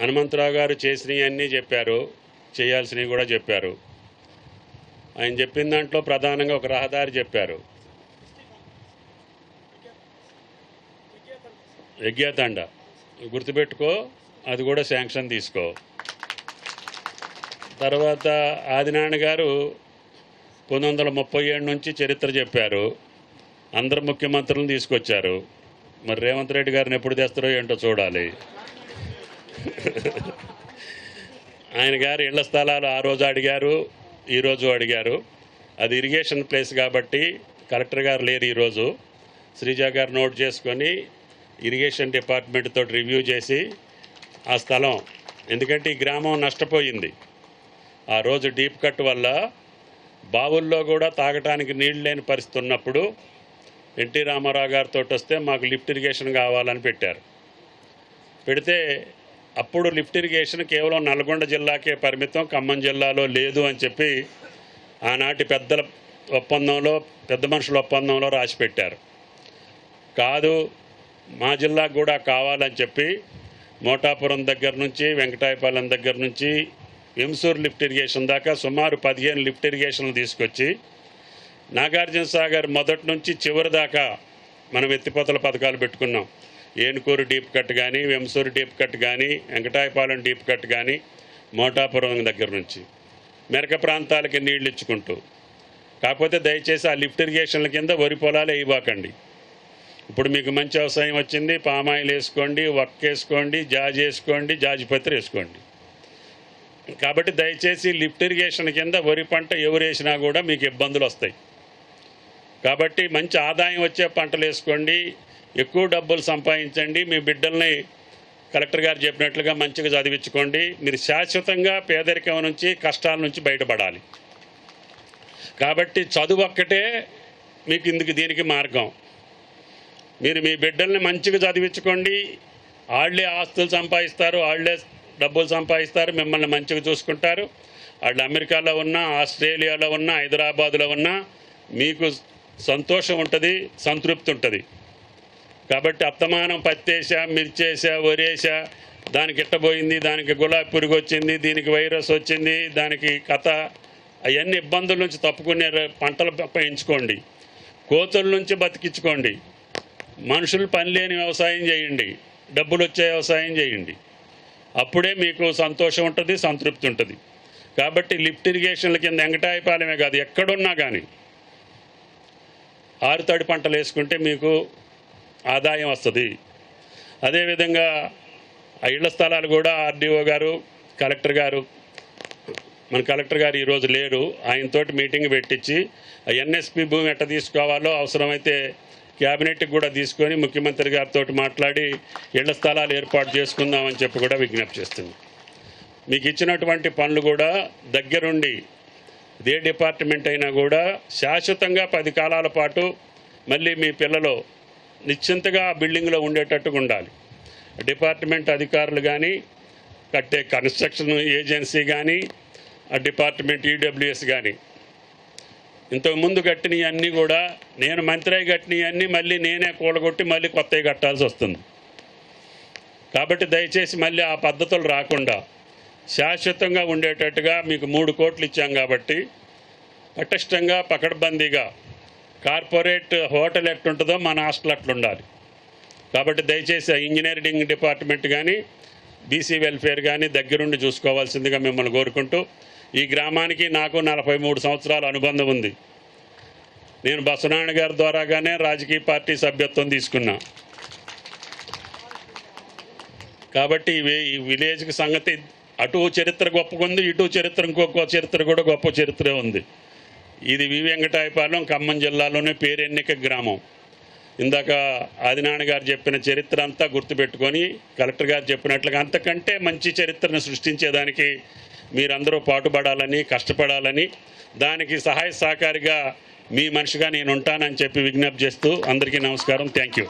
హనుమంతరావు గారు చేసినవి అన్నీ చెప్పారు. చేయాల్సినవి కూడా చెప్పారు. ఆయన చెప్పిన దాంట్లో ప్రధానంగా ఒక రహదారి చెప్పారు. యజ్ఞాతండ. గుర్తుపెట్టుకో అది కూడా శాంక్షన్ తీసుకో. తర్వాత ఆదినారాయణ గారు పంతొమ్మిది వందల ముప్పై ఏడు నుంచి చరిత్ర చెప్పారు. అందరు ముఖ్యమంత్రులను తీసుకొచ్చారు. మరి రేవంత్ రెడ్డి గారిని ఎప్పుడు తెస్తారో ఏంటో చూడాలి. ఆయన గారు ఇళ్ళ స్థలాలు ఆ రోజు అడిగారు ఈరోజు అడిగారు. అది ఇరిగేషన్ ప్లేస్ కాబట్టి కలెక్టర్ గారు లేరు ఈరోజు శ్రీజ గారు నోట్ చేసుకొని ఇరిగేషన్ డిపార్ట్మెంట్ తోటి రివ్యూ చేసి ఆ స్థలం ఎందుకంటే ఈ గ్రామం నష్టపోయింది. ఆ రోజు డీప్ కట్ వల్ల బావుల్లో కూడా తాగటానికి నీళ్ళు లేని పరిస్థితి ఉన్నప్పుడు ఎన్టీ రామారావు గారితో వస్తే మాకు లిఫ్ట్ ఇరిగేషన్ కావాలని పెట్టారు. పెడితే అప్పుడు లిఫ్ట్ ఇరిగేషన్ కేవలం నల్గొండ జిల్లాకే పరిమితం ఖమ్మం జిల్లాలో లేదు అని చెప్పి ఆనాటి పెద్దల ఒప్పందంలో పెద్ద మనుషుల ఒప్పందంలో రాసి పెట్టారు. కాదు మా జిల్లాకు కూడా కావాలని చెప్పి మోటాపురం దగ్గర నుంచి వెంకటాయపాలెం దగ్గర నుంచి విమ్సూర్ లిఫ్ట్ ఇరిగేషన్ దాకా సుమారు పదిహేను లిఫ్ట్ ఇరిగేషన్లు తీసుకొచ్చి నాగార్జున సాగర్ మొదటి నుంచి చివరి దాకా మనం ఎత్తిపోతల పథకాలు పెట్టుకున్నాం. ఏనుకూరు డీప్ కట్ కానీ వెంసూరు డీప్ కట్ కానీ వెంకటాయపాలెం డీప్ కట్ కానీ మోటాపురం దగ్గర నుంచి మెరక ప్రాంతాలకి నీళ్ళు ఇచ్చుకుంటూ కాకపోతే దయచేసి ఆ లిఫ్ట్ ఇరిగేషన్ల కింద వరి పొలాలు ఇవ్వకండి. ఇప్పుడు మీకు మంచి వ్యవసాయం వచ్చింది పామాయిల్ వేసుకోండి వక్ వేసుకోండి జాజ్ వేసుకోండి జాజిపత్రి వేసుకోండి. కాబట్టి దయచేసి లిఫ్ట్ ఇరిగేషన్ కింద వరి పంట ఎవరు వేసినా కూడా మీకు ఇబ్బందులు వస్తాయి. కాబట్టి మంచి ఆదాయం వచ్చే పంటలు వేసుకోండి ఎక్కువ డబ్బులు సంపాదించండి. మీ బిడ్డల్ని కలెక్టర్ గారు చెప్పినట్లుగా మంచిగా చదివించుకోండి. మీరు శాశ్వతంగా పేదరికం నుంచి కష్టాల నుంచి బయటపడాలి. కాబట్టి చదువు ఒక్కటే మీకు ఇందుకు దీనికి మార్గం. మీరు మీ బిడ్డల్ని మంచిగా చదివించుకోండి. వాళ్ళే ఆస్తులు సంపాదిస్తారు వాళ్ళే డబ్బులు సంపాదిస్తారు మిమ్మల్ని మంచిగా చూసుకుంటారు. వాళ్ళు అమెరికాలో ఉన్నా ఆస్ట్రేలియాలో ఉన్నా హైదరాబాదులో ఉన్నా మీకు సంతోషం ఉంటుంది సంతృప్తి ఉంటుంది. కాబట్టి అత్తమానం పత్తేసా మిర్చేసా వరేసా దానికి ఇట్టబోయింది దానికి గులాబీ పురుగు వచ్చింది దీనికి వైరస్ వచ్చింది దానికి కథ అవన్నీ ఇబ్బందుల నుంచి తప్పుకునే పంటలు ప- ఎంచుకోండి. కోతుల నుంచి బతికించుకోండి. మనుషులు పని లేని వ్యవసాయం చేయండి. డబ్బులు వచ్చే వ్యవసాయం చేయండి. అప్పుడే మీకు సంతోషం ఉంటుంది సంతృప్తి ఉంటుంది. కాబట్టి లిఫ్ట్ ఇరిగేషన్ల కింద వెంకటాయపాలెమే కాదు ఎక్కడున్నా కానీ ఆరుతడి పంటలు వేసుకుంటే మీకు ఆదాయం వస్తుంది. అదేవిధంగా ఆ ఇళ్ళ స్థలాలు కూడా ఆర్డీఓ గారు కలెక్టర్ గారు మన కలెక్టర్ గారు ఈరోజు లేరు. ఆయనతోటి మీటింగ్ పెట్టించి ఆ ఎన్ఎస్పి భూమి ఎట్ట తీసుకోవాలో అవసరమైతే క్యాబినెట్కి కూడా తీసుకొని ముఖ్యమంత్రి గారితో మాట్లాడి ఇళ్ళ స్థలాలు ఏర్పాటు చేసుకుందామని చెప్పి కూడా విజ్ఞప్తి చేస్తుంది. మీకు ఇచ్చినటువంటి పనులు కూడా దగ్గరుండి ఏ డిపార్ట్మెంట్ అయినా కూడా శాశ్వతంగా పది కాలాల పాటు మళ్ళీ మీ పిల్లలు నిశ్చింతగా ఆ బిల్డింగ్లో ఉండేటట్టుగా ఉండాలి. డిపార్ట్మెంట్ అధికారులు కానీ కట్టే కన్స్ట్రక్షన్ ఏజెన్సీ కానీ ఆ డిపార్ట్మెంట్ ఈడబ్ల్యూఎస్ కానీ ఇంతకుముందు కట్టినవి అన్నీ కూడా నేను మంత్రి కట్టినవన్నీ మళ్ళీ నేనే కూలగొట్టి మళ్ళీ కొత్తవి కట్టాల్సి వస్తుంది. కాబట్టి దయచేసి మళ్ళీ ఆ పద్ధతులు రాకుండా శాశ్వతంగా ఉండేటట్టుగా మీకు మూడు కోట్లు ఇచ్చాం కాబట్టి పటిష్టంగా పకడ్బందీగా కార్పొరేట్ హోటల్ ఎట్టుంటుందో మన హాస్టల్ అట్లా ఉండాలి. కాబట్టి దయచేసి ఇంజనీరింగ్ డిపార్ట్మెంట్ కానీ బీసీ వెల్ఫేర్ కానీ దగ్గరుండి చూసుకోవాల్సిందిగా మిమ్మల్ని కోరుకుంటూ ఈ గ్రామానికి నాకు నలభై మూడు సంవత్సరాల అనుబంధం ఉంది. నేను బసనారాయణ గారి ద్వారాగానే రాజకీయ పార్టీ సభ్యత్వం తీసుకున్నా. కాబట్టి ఇవి ఈ విలేజ్కి సంగతి అటు చరిత్ర గొప్పగా ఉంది ఇటు చరిత్ర ఇంకొక చరిత్ర కూడా గొప్ప చరిత్ర ఉంది. ఇది వి వెంకటాయపాలెం ఖమ్మం జిల్లాలోనే పేరెన్నిక గ్రామం. ఇందాక ఆదినాన్న గారు చెప్పిన చరిత్ర అంతా గుర్తుపెట్టుకొని కలెక్టర్ గారు చెప్పినట్లుగా అంతకంటే మంచి చరిత్రను సృష్టించేదానికి మీరందరూ పాటుపడాలని కష్టపడాలని దానికి సహాయ సహకారిగా మీ మనిషిగా నేను ఉంటానని చెప్పి విజ్ఞప్తి చేస్తూ అందరికీ నమస్కారం. Thank you.